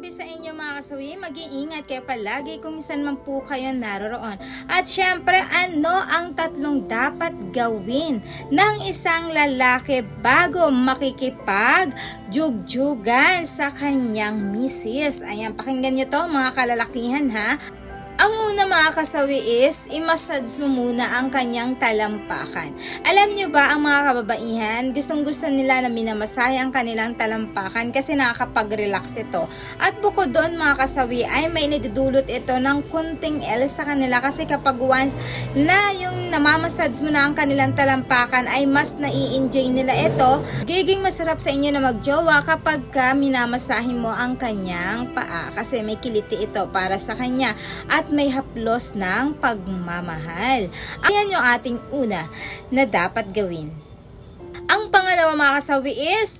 gabi sa inyo mga kasawi. Mag-iingat kayo palagi kung misan man po kayo naroroon. At syempre, ano ang tatlong dapat gawin ng isang lalaki bago makikipag jugjugan sa kanyang misis? Ayan, pakinggan nyo to mga kalalakihan ha. Ang una mga kasawi is, imassage mo muna ang kanyang talampakan. Alam nyo ba ang mga kababaihan, gustong gusto nila na minamasaya ang kanilang talampakan kasi nakakapag-relax ito. At bukod doon mga kasawi ay may nadudulot ito ng kunting L sa kanila kasi kapag once na yung namamassage mo na ang kanilang talampakan ay mas nai-enjoy nila ito, giging masarap sa inyo na magjowa kapag ka minamasahin mo ang kanyang paa kasi may kiliti ito para sa kanya at may haplos ng pagmamahal. Ayan yung ating una na dapat gawin. Ang pangalawa mga kasawi is,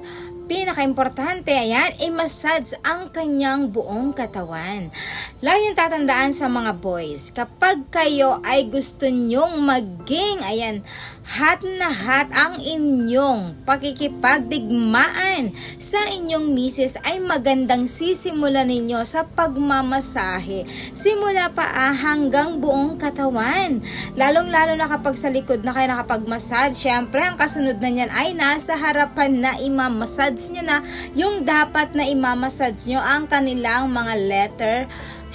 pinaka-importante, ayan, i-massage ang kanyang buong katawan. Laging tatandaan sa mga boys, kapag kayo ay gusto nyong maging, ayan, hot na hot ang inyong pakikipagdigmaan sa inyong misis ay magandang sisimula ninyo sa pagmamasahe. Simula pa ah, hanggang buong katawan. Lalong-lalo na kapag sa likod na kayo nakapagmasad, syempre ang kasunod na niyan ay nasa harapan na imamassage nyo na yung dapat na imamassage nyo ang kanilang mga letter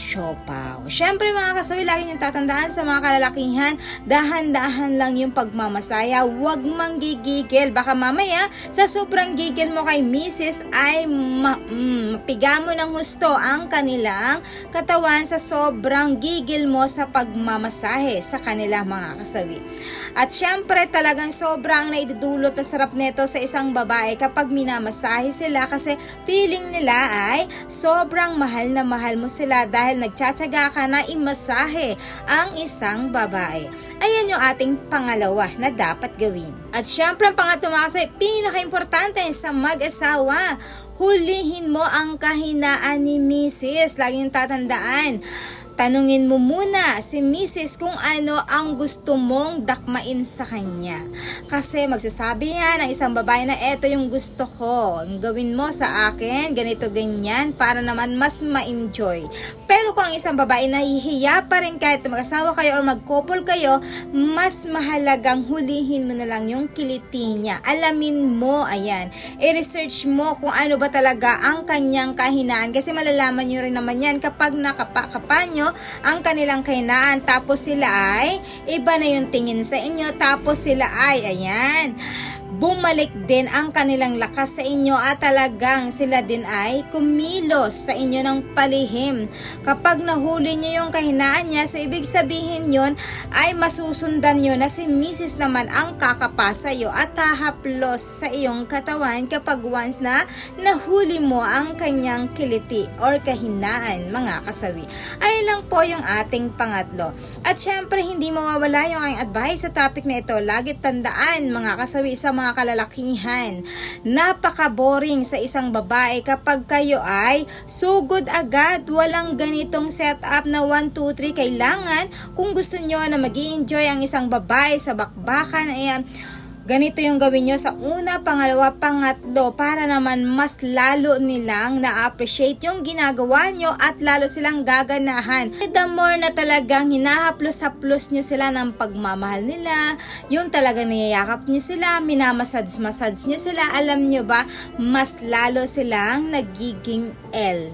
siopaw. Siyempre mga kasawi, lagi niyong tatandaan sa mga kalalakihan, dahan-dahan lang yung pagmamasaya, huwag manggigigil. Baka mamaya, sa sobrang gigil mo kay misis ay ma- mm, mapiga mo ng husto ang kanilang katawan sa sobrang gigil mo sa pagmamasahe sa kanila mga kasawi. At syempre talagang sobrang naidudulot na sarap nito sa isang babae kapag minamasahe sila kasi feeling nila ay sobrang mahal na mahal mo sila dahil nagtsatsaga ka na imasahe ang isang babae. Ayan yung ating pangalawa na dapat gawin. At syempre ang pangatlo mga kasi pinaka-importante sa mag-asawa hulihin mo ang kahinaan ni Mrs. Laging tatandaan. Tanungin mo muna si Mrs. kung ano ang gusto mong dakmain sa kanya. Kasi magsasabi yan ng isang babae na eto yung gusto ko. Ang gawin mo sa akin, ganito ganyan, para naman mas ma-enjoy. Kung ang isang babae nahihiya pa rin kahit mag-asawa kayo o mag-couple kayo, mas mahalagang hulihin mo na lang yung kiliti niya. Alamin mo, ayan. I-research mo kung ano ba talaga ang kanyang kahinaan. Kasi malalaman nyo rin naman yan kapag nakapakapa nyo ang kanilang kahinaan. Tapos sila ay, iba na yung tingin sa inyo. Tapos sila ay, ayan bumalik din ang kanilang lakas sa inyo at talagang sila din ay kumilos sa inyo ng palihim. Kapag nahuli nyo yung kahinaan niya, so ibig sabihin yun ay masusundan nyo na si Mrs. naman ang kakapasa iyo at hahaplos sa iyong katawan kapag once na nahuli mo ang kanyang kiliti or kahinaan mga kasawi. Ay lang po yung ating pangatlo. At syempre hindi mawawala yung aking advice sa topic na ito. Lagi tandaan mga kasawi sa mga kalalakihan. Napaka-boring sa isang babae kapag kayo ay sugod agad. Walang ganitong setup na 1, 2, 3. Kailangan kung gusto nyo na mag enjoy ang isang babae sa bakbakan, ayan, Ganito yung gawin nyo sa una, pangalawa, pangatlo para naman mas lalo nilang na-appreciate yung ginagawa nyo at lalo silang gaganahan. The more na talagang hinahaplos-haplos nyo sila ng pagmamahal nila, yung talagang niyayakap nyo sila, minamassage-massage nyo sila, alam nyo ba, mas lalo silang nagiging L.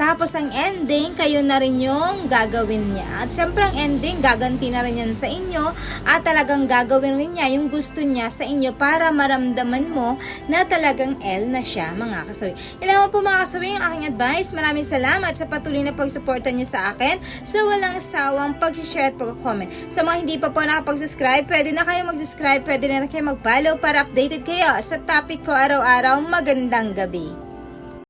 Tapos ang ending, kayo na rin yung gagawin niya. At syempre ang ending, gaganti na rin yan sa inyo at talagang gagawin rin niya yung gusto niya sa inyo para maramdaman mo na talagang L na siya mga kasawi. Ilan po mga kasawi ang aking advice. Maraming salamat sa patuloy na pagsuporta niyo sa akin sa walang sawang pag-share at pag-comment. Sa mga hindi pa po nakapag-subscribe, pwede na kayo mag-subscribe, pwede na kayo mag-follow para updated kayo sa topic ko araw-araw. Magandang gabi.